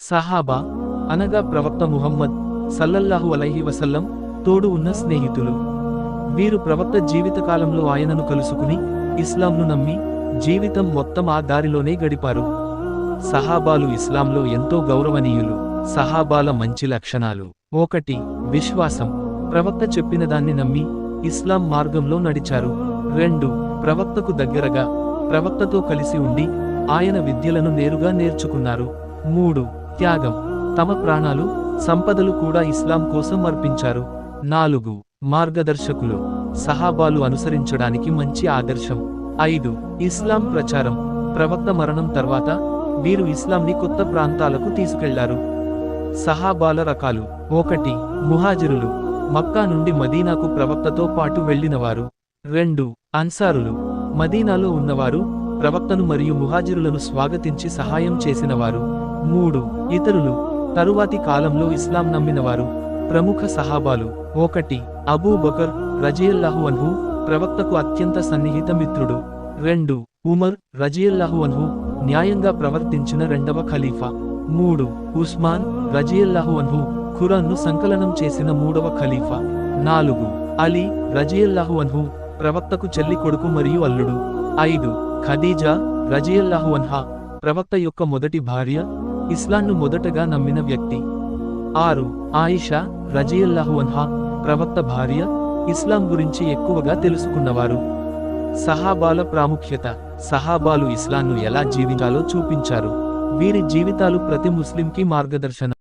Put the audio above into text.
సహాబా అనగా ప్రవక్త ముహమ్మద్ సల్లల్లాహు అలైహి వసల్లం తోడు ఉన్న స్నేహితులు. వీరు ప్రవక్త జీవితకాలంలో ఆయనను కలుసుకుని ఇస్లాంను నమ్మి జీవితం మొత్తం ఆ దారిలోనే గడిపారు. సహాబాలు ఇస్లాంలో ఎంతో గౌరవనీయులు సహాబాల మంచి లక్షణాలు. ఒకటి విశ్వాసం. ప్రవక్త చెప్పిన దాన్ని నమ్మి ఇస్లాం మార్గంలో నడిచారు. రెండు ప్రవక్తకు దగ్గరగా ప్రవక్తతో కలిసి ఉండి ఆయన విద్యలను నేరుగా నేర్చుకున్నారు. మూడు త్యాగం. తమ ప్రాణాలు సంపదలు కూడా ఇస్లాం కోసం అర్పించారు. నాలుగు. మార్గదర్శకులు. సహాబాలు అనుసరించడానికి మంచి ఆదర్శం. ఐదు. ఇస్లాం ప్రచారం. ప్రవక్త మరణం తర్వాత వీరు ఇస్లాంని కొత్త ప్రాంతాలకు తీసుకెళ్ళారు. సహాబాల రకాలు. ఒకటి. ముహాజిరులు. మక్కా నుండి మదీనాకు ప్రవక్తతో పాటు వెళ్ళినవారు. రెండు. అన్సారులు. మదీనాలో ఉన్నవారు ప్రవక్తను మరియు ముహాజిరులను స్వాగతించి సహాయం చేసినవారు. మూడు. ఇతరులు. తరువాతి కాలంలో ఇస్లాం నమ్మినవారు. ప్రముఖ సహాబాలు. ఒకటి. అబూ బకర్ రజియల్లాహు అన్హు ప్రవక్తకు అత్యంత సన్నిహిత మిత్రుడు. రెండు. ఉమర్ రజియల్లాహు అన్హు న్యాయంగా ప్రవర్తించిన రెండవ ఖలీఫా. మూడు. ఉస్మాన్ రజియల్లాహు అన్హు ఖురాన్ను సంకలనం చేసిన మూడవ ఖలీఫా. నాలుగు. అలీ రజియల్లాహు అన్హు ప్రవక్తకు చెల్లి కొడుకు మరియు అల్లుడు. ఐదు. ఖదీజా రజియల్లాహువన్హా ప్రవక్త యొక్క మొదటి భార్య ఇస్లాంను మొదటగా నమ్మిన వ్యక్తి. ఆరు. ఆయిషా రజియల్లాహువన్హా ప్రవక్త భార్య ఇస్లాం గురించి ఎక్కువగా తెలుసుకున్నవారు. సహాబాల ప్రాముఖ్యత సహాబాలు ఇస్లాంను ఎలా జీవించాలో చూపించారు. వీరి జీవితాలు ప్రతి ముస్లింకి మార్గదర్శనం